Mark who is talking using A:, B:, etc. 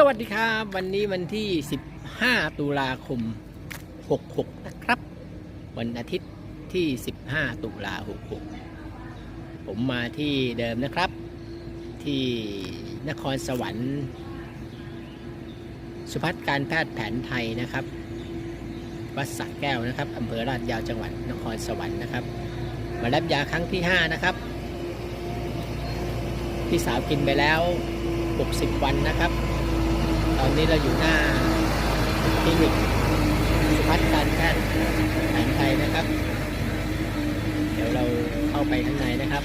A: สวัสดีครับ วันนี้วันที่ 15 ตุลาคม 66 นะครับ วันอาทิตย์ที่ 15 ตุลา66 ผมมาที่เดิมนะครับ ที่นครสวรรค์ สุพัฒน์การแพทย์แผนไทยนะครับ วัดสระแก้วนะครับอำเภอลาดยาวจังหวัดนครสวรรค์นะครับ มารับยาครั้งที่ 5 นะครับ พี่สาวกินไปแล้ว 60 วันนะครับ นนี้เราอยู่หน้าคลินิกสุพัฒน์การแพทย์แผนไทยนะครับ เดี๋ยวเราเข้าไปข้างในนะครับ